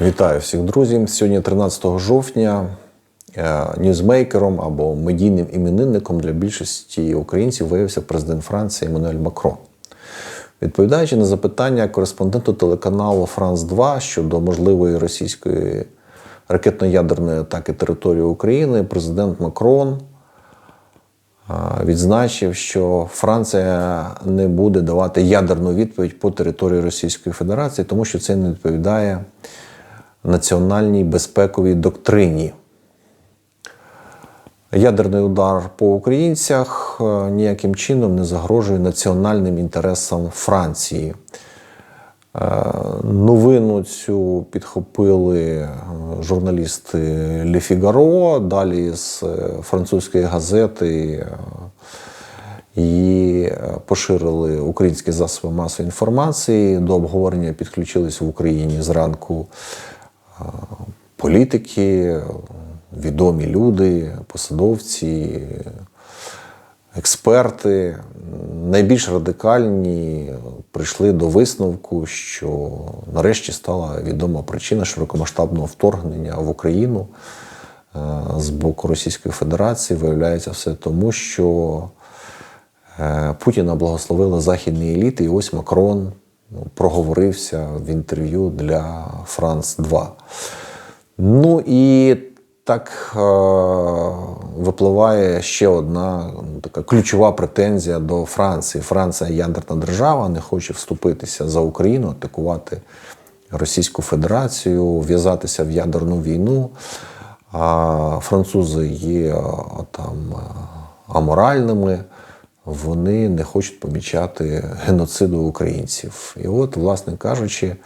Вітаю всіх друзів. Сьогодні 13 жовтня е, ньюзмейкером або медійним іменинником для більшості українців виявився президент Франції Еммануель Макрон. Відповідаючи на запитання кореспонденту телеканалу Франс 2 щодо можливої російської ракетно-ядерної атаки території України, президент Макрон е, відзначив, що Франція не буде давати ядерну відповідь по території Російської Федерації, тому що це не відповідає національній безпековій доктрині. Ядерний удар по українцях е, ніяким чином не загрожує національним інтересам Франції. Е, Новину цю підхопили е, журналісти Le Figaro, далі з французької газети її поширили українські засоби масової інформації. До обговорення підключились в Україні зранку політики, відомі люди, посадовці, експерти. Найбільш радикальні прийшли до висновку, що нарешті стала відома причина широкомасштабного вторгнення в Україну е, з боку Російської Федерації. Виявляється все тому, що е, Путіна благословили західні еліти, і ось Макрон проговорився в інтерв'ю для Франс 2. Ну і так е, випливає ще одна ну, така ключова претензія до Франції. Франція ядерна держава, не хоче вступитися за Україну, атакувати Російську Федерацію, в'язатися в ядерну війну. А французи є е, там е, аморальними, вони не хочуть помічати геноциду українців. І от, власне кажучи,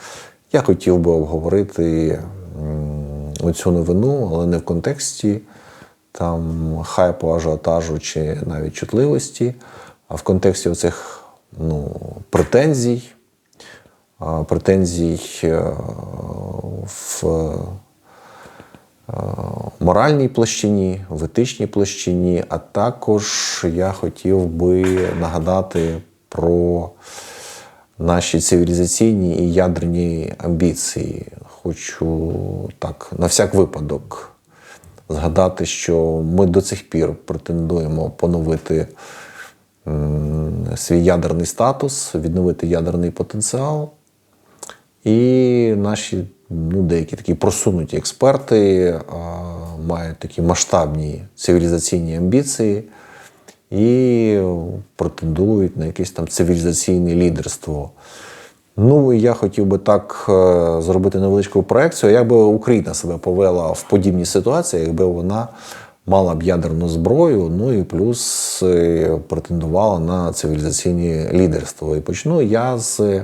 я хотів би обговорити оцю новину, але не в контексті там хайпу, ажіотажу чи навіть чутливості, а в контексті оцих ну, претензій, претензій е, в моральній площині, в етичній площині, а також я хотів би нагадати про наші цивілізаційні і ядерні амбіції. Хочу так, на всяк випадок, згадати, що ми до цих пір претендуємо поновити свій ядерний статус, відновити ядерний потенціал. І наші ну, деякі такі просунуті експерти мають такі масштабні цивілізаційні амбіції і претендують на якесь там цивілізаційне лідерство. Ну, я хотів би так е, зробити невеличку проекцію, як би Україна себе повела в подібній ситуації, якби вона мала б ядерну зброю, ну і плюс е, претендувала на цивілізаційне лідерство. І почну я з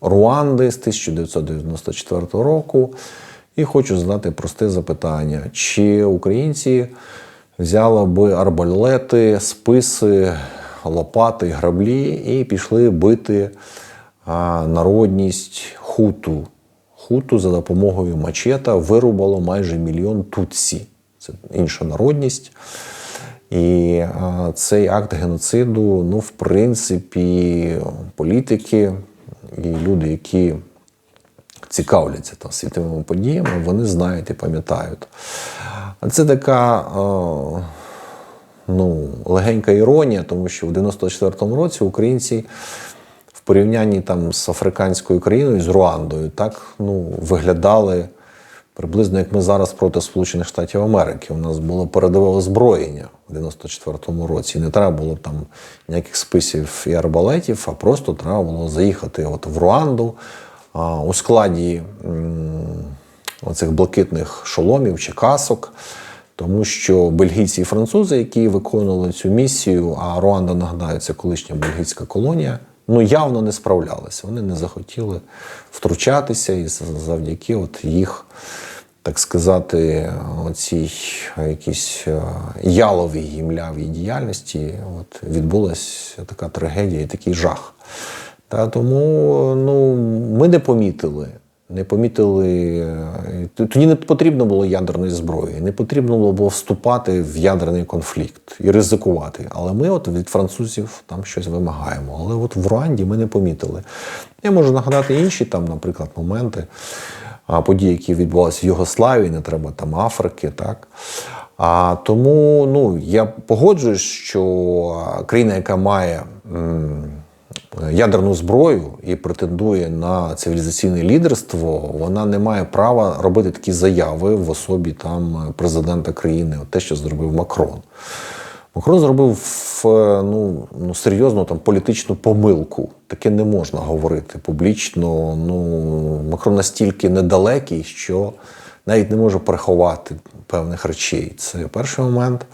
Руанди з 1994 року. І хочу задати просте запитання: чи українці взяли би арбалети, списи, лопати, граблі і пішли бити народність хуту. Хуту за допомогою мачета вирубало майже мільйон тутсі. Це інша народність. І цей акт геноциду, ну, в принципі, політики і люди, які цікавляться там світовими подіями, вони знають і пам'ятають. Це така е, ну, легенька іронія, тому що в 94-му році українці в порівнянні там з африканською країною, з Руандою, так ну, виглядали приблизно як ми зараз проти Сполучених Штатів Америки. У нас було передове озброєння в 94-му році. Не треба було там ніяких списів і арбалетів, а просто треба було заїхати от в Руанду а, у складі оцих блакитних шоломів чи касок. Тому що бельгійці і французи, які виконували цю місію, а Руанда, нагадаю, це колишня бельгійська колонія, ну явно не справлялися. Вони не захотіли втручатися, і завдяки от їх, так сказати, оцій якійсь е, яловій гімлявій діяльності от, відбулася така трагедія і такий жах. Та тому ну, ми не помітили. Не помітили, е, тоді не потрібно було ядерної зброї, не потрібно було вступати в ядерний конфлікт і ризикувати. Але ми от від французів там щось вимагаємо. Але от в Руанді ми не помітили. Я можу нагадати інші там, наприклад, моменти. Події, які відбувалися в Югославії, не треба там Африки. Так? А тому ну, я погоджуюсь, що країна, яка має м, ядерну зброю і претендує на цивілізаційне лідерство, вона не має права робити такі заяви в особі там президента країни, те, що зробив Макрон. Макрон зробив е, ну, ну, серйозну там політичну помилку. Таке не можна говорити публічно. Ну, Макрон настільки недалекий, що навіть не може приховати певних речей. Це перший момент.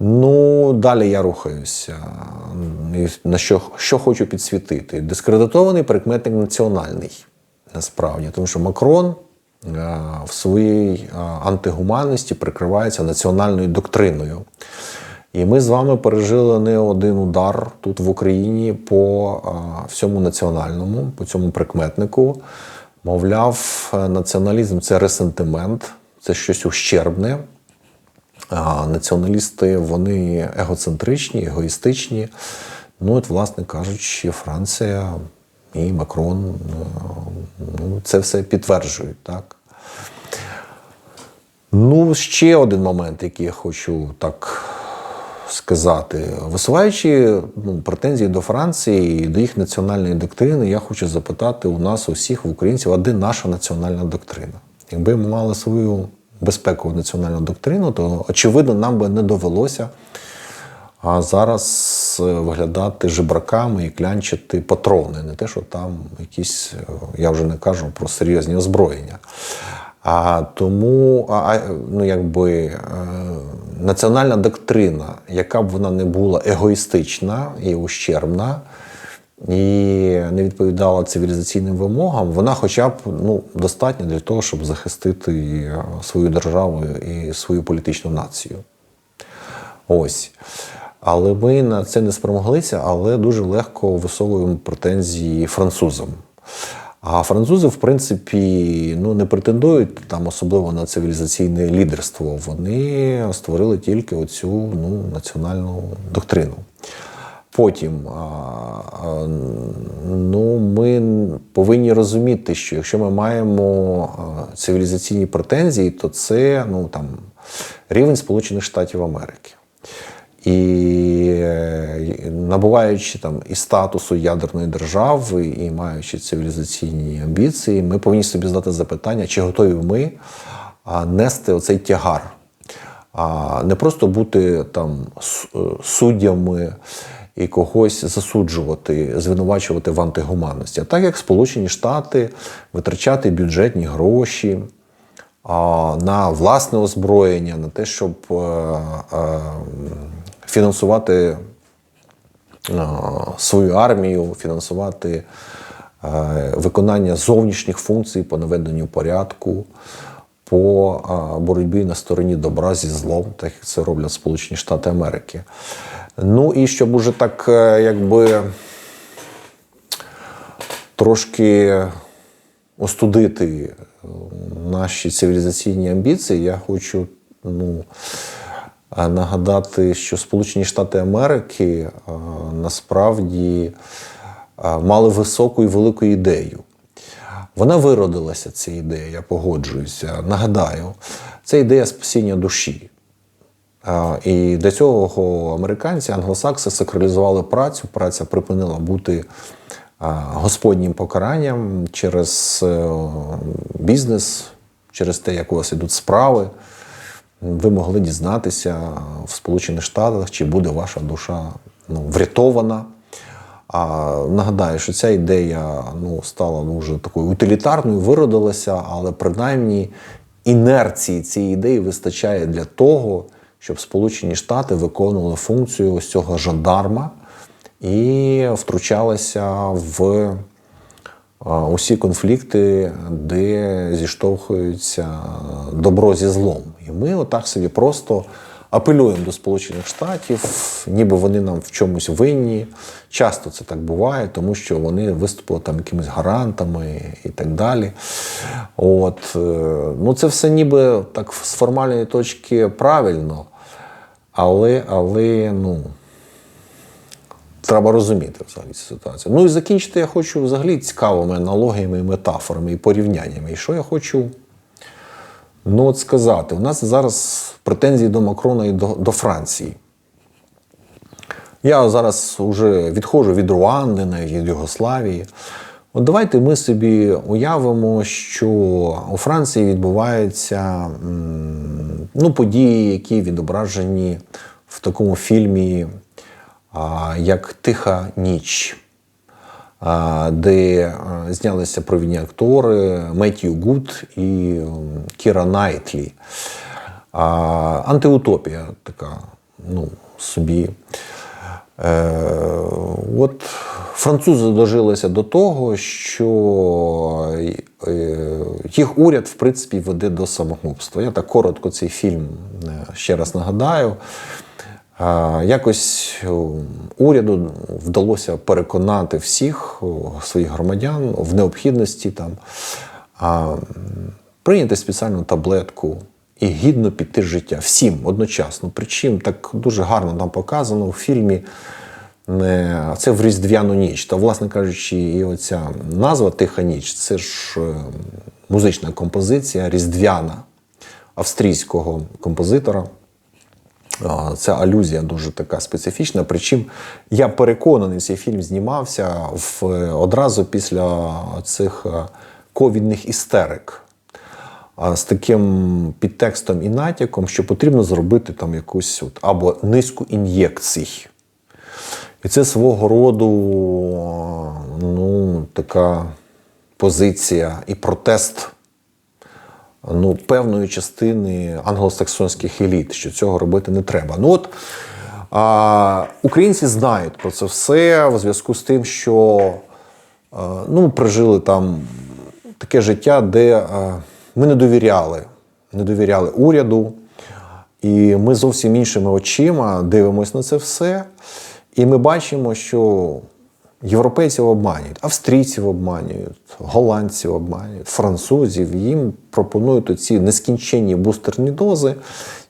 Ну, далі я рухаюся. На що, що хочу підсвітити? Дискредитований прикметник національний, насправді, тому що Макрон е, в своїй е, антигуманності прикривається національною доктриною. І ми з вами пережили не один удар тут в Україні по всьому національному, по цьому прикметнику. Мовляв, націоналізм це ресентимент, це щось ущербне. Націоналісти вони егоцентричні, егоїстичні. Ну, от, власне кажучи, Франція і Макрон ну, це все підтверджують. так. Ну, ще один момент, який я хочу так сказати. Висуваючи ну, претензії до Франції і до їх національної доктрини, я хочу запитати у нас, усіх українців, а де наша національна доктрина? Якби ми мали свою безпекову національну доктрину, то очевидно нам би не довелося а зараз виглядати жебраками і клянчити патрони. Не те, що там якісь, я вже не кажу про серйозні озброєння. А тому а, ну, якби, е, національна доктрина, яка б вона не була егоїстична і ущербна, і не відповідала цивілізаційним вимогам, вона хоча б ну, достатня для того, щоб захистити е, свою державу і свою політичну націю. Ось. Але ми на це не спромоглися, але дуже легко висовуємо претензії французам. А французи, в принципі, ну не претендують там особливо на цивілізаційне лідерство. Вони створили тільки оцю ну, національну доктрину. Потім ну, ми повинні розуміти, що якщо ми маємо цивілізаційні претензії, то це ну, там, рівень Сполучених Штатів Америки. І е, набуваючи там і статусу ядерної держави, і маючи цивілізаційні амбіції, ми повинні собі задати запитання, чи готові ми нести оцей тягар, а не просто бути там е, суддями і когось засуджувати, звинувачувати в антигуманності, а так як Сполучені Штати витрачати бюджетні гроші. На власне озброєння, на те, щоб е, фінансувати е, свою армію, фінансувати е, виконання зовнішніх функцій по наведенню порядку, по е, боротьбі на стороні добра зі злом, так як це роблять Сполучені Штати Америки. Ну і щоб уже так, якби трошки остудити наші цивілізаційні амбіції, я хочу ну, нагадати, що Сполучені Штати Америки насправді мали високу і велику ідею. Вона виродилася, ця ідея, я погоджуюся. Нагадаю, це ідея спасіння душі. І для цього американці, англосакси сакралізували працю. Праця припинила бути господнім покаранням через е, бізнес, через те, як у вас ідуть справи ви могли дізнатися в Сполучених Штатах, чи буде ваша душа ну, врятована. А нагадаю, що ця ідея ну, стала дуже такою утилітарною, виродилася, але принаймні інерції цієї ідеї вистачає для того, щоб Сполучені Штати виконували функцію ось цього жандарма і втручалися в усі конфлікти, де зіштовхуються добро зі злом. І ми отак собі просто апелюємо до Сполучених Штатів, ніби вони нам в чомусь винні. Часто це так буває, тому що вони виступили там якимись гарантами і так далі. От, е, ну Це все ніби так з формальної точки правильно, але, але ну. Треба розуміти взагалі цю ситуацію. Ну і закінчити я хочу взагалі цікавими аналогіями, метафорами і порівняннями. І що я хочу ну, от сказати? У нас зараз претензії до Макрона і до, до Франції. Я зараз вже відходжу від Руанди, від Югославії. От давайте ми собі уявимо, що у Франції відбуваються ну, події, які відображені в такому фільмі, як Тиха ніч, де знялися провідні актори Меттью Гуд і Кіра Найтлі. Антиутопія така, ну, собі. Е, от французи дожилися до того, що е, їх уряд, в принципі, веде до самогубства. Я так коротко цей фільм е, ще раз нагадаю. Е, Якось е, уряду вдалося переконати всіх своїх громадян в необхідності там, прийняти спеціальну таблетку і гідно піти життя всім одночасно. Причому так дуже гарно там показано у фільмі. е, Це в Різдвяну ніч. Та, власне кажучи, і оця назва Тиха ніч це ж е, музична композиція різдвяна австрійського композитора. Ця алюзія дуже така специфічна. Причому я переконаний, цей фільм знімався в, одразу після цих е, ковідних істерик. З таким підтекстом і натяком, що потрібно зробити там якусь от, або низку ін'єкцій. І це свого роду ну, така позиція і протест ну, певної частини англосаксонських еліт, що цього робити не треба. Ну от а, українці знають про це все в зв'язку з тим, що а, ну, прожили там таке життя, де а, ми не довіряли, не довіряли уряду, і ми зовсім іншими очима дивимося на це все. І ми бачимо, що європейців обманюють, австрійців обманюють, голландців обманюють, французів. Їм пропонують оці нескінченні бустерні дози,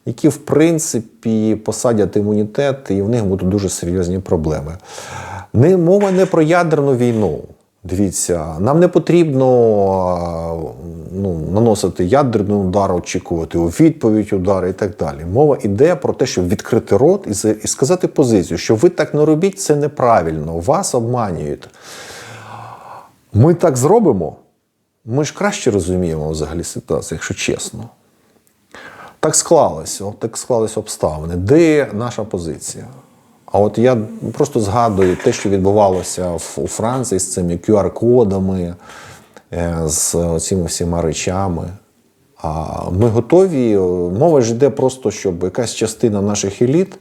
які, в принципі, посадять імунітет, і в них будуть дуже серйозні проблеми. Не мова не про ядерну війну. Дивіться, нам не потрібно ну, наносити ядерний удар, очікувати у відповідь удар і так далі. Мова йде про те, щоб відкрити рот і, і сказати позицію, що ви так не робіть, це неправильно, вас обманюють. Ми так зробимо. Ми ж краще розуміємо взагалі ситуацію, якщо чесно. Так склалося, так склалися обставини. Де наша позиція? А от я просто згадую те, що відбувалося у Франції з цими QR-кодами, е, з цими всіма речами. А ми готові. Мова ж йде просто, щоб якась частина наших еліт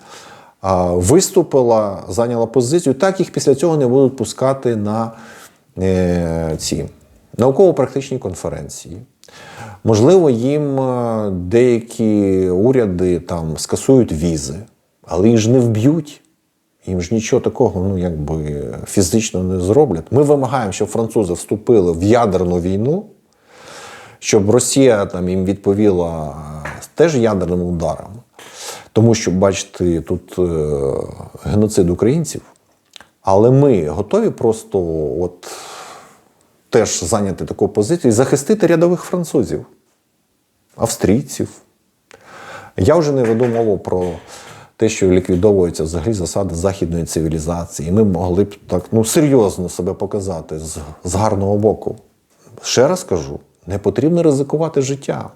виступила, зайняла позицію. Так їх після цього не будуть пускати на е, ці науково-практичні конференції. Можливо, їм е, деякі уряди там скасують візи, але їх ж не вб'ють. Їм ж нічого такого, ну якби фізично не зроблять. Ми вимагаємо, щоб французи вступили в ядерну війну, щоб Росія там їм відповіла е, теж ядерним ударом. Тому що, бачите, тут е, геноцид українців. Але ми готові просто от, теж зайняти таку позицію і захистити рядових французів, австрійців. Я вже не веду мову про те, що ліквідовуються взагалі засади західної цивілізації. І ми могли б так ну, серйозно себе показати з, з гарного боку. Ще раз кажу: не потрібно ризикувати життям.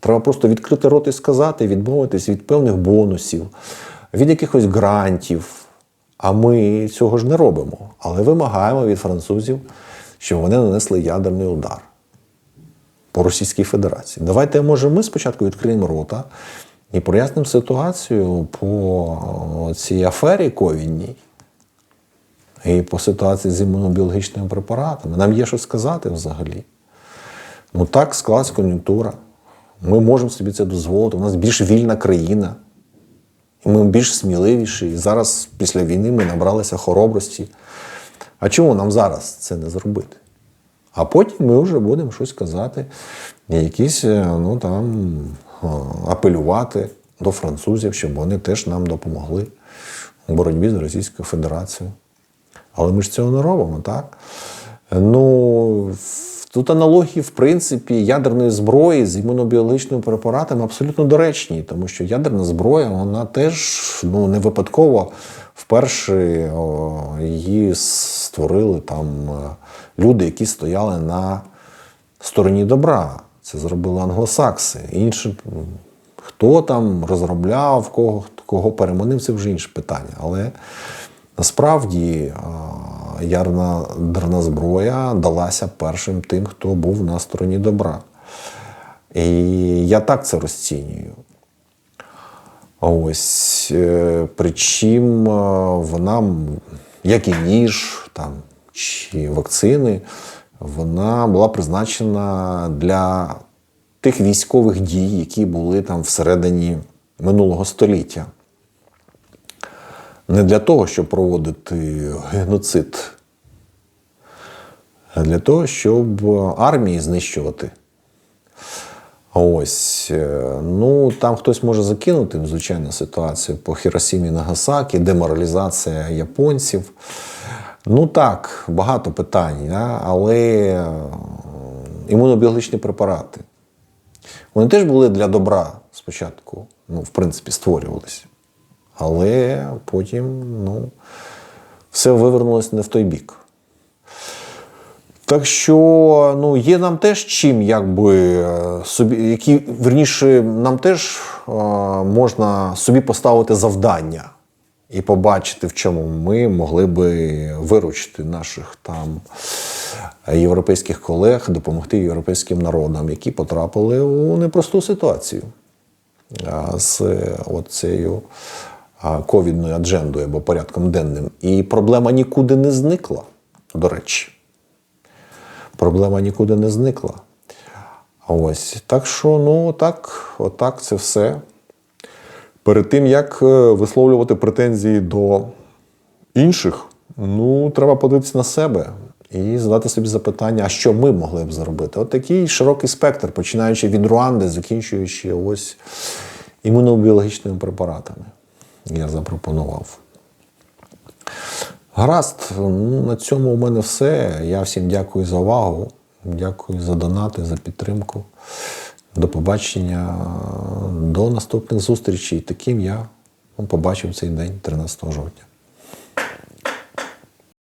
Треба просто відкрити рот і сказати, відмовитись від певних бонусів, від якихось грантів. А ми цього ж не робимо. Але вимагаємо від французів, щоб вони нанесли ядерний удар по Російській Федерації. Давайте, може, ми спочатку відкриємо рота і прояснимо ситуацію по цій афері ковідній і по ситуації з імунобіологічними препаратами. Нам є що сказати взагалі. Ну так склалась кон'юнктура. Ми можемо собі це дозволити. У нас більш вільна країна. Ми більш сміливіші. І зараз, після війни, ми набралися хоробрості. А чому нам зараз це не зробити? А потім ми вже будемо щось казати, якісь, е, ну там, е, апелювати до французів, щоб вони теж нам допомогли у боротьбі з Російською Федерацією. Але ми ж цього не робимо, так? Ну, тут аналогії, в принципі, ядерної зброї з імунобіологічними препаратами абсолютно доречні, тому що ядерна зброя, вона теж ну, не випадково вперше о, її створили там е, люди, які стояли на стороні добра. Це зробили англосакси. Інші, хто там розробляв, кого, кого переманив, це вже інше питання. Але насправді а, ядерна зброя далася першим тим, хто був на стороні добра. І я так це розцінюю. Ось е, причим е, вона, як і ніж там, чи вакцини, вона була призначена для тих військових дій, які були там всередині минулого століття. Не для того, щоб проводити геноцид, а для того, щоб армії знищувати. Ось, е, ну там хтось може закинути звичайно ситуацію по Хіросімі Нагасакі, деморалізація японців. Ну так, багато питань, але е, імунобіологічні препарати. Вони теж були для добра спочатку, ну, в принципі, створювалися. Але потім ну, все вивернулося не в той бік. Так що ну, є нам теж чим, якби е, собі, які, верніше, нам теж е, можна собі поставити завдання і побачити, в чому ми могли би виручити наших там європейських колег, допомогти європейським народам, які потрапили у непросту ситуацію з оцею ковідною аджендою або порядком денним. І проблема нікуди не зникла, до речі проблема нікуди не зникла. Ось. Так що, ну, так, отак це все. Перед тим, як е, висловлювати претензії до інших, ну, треба подивитися на себе і задати собі запитання, а що ми могли б зробити? От такий широкий спектр, починаючи від Руанди, закінчуючи ось імунобіологічними препаратами. Я запропонував. Гаразд, ну, на цьому у мене все. Я всім дякую за увагу. Дякую за донати, за підтримку. До побачення, до наступних зустрічей. Таким я побачив цей день 13 жовтня.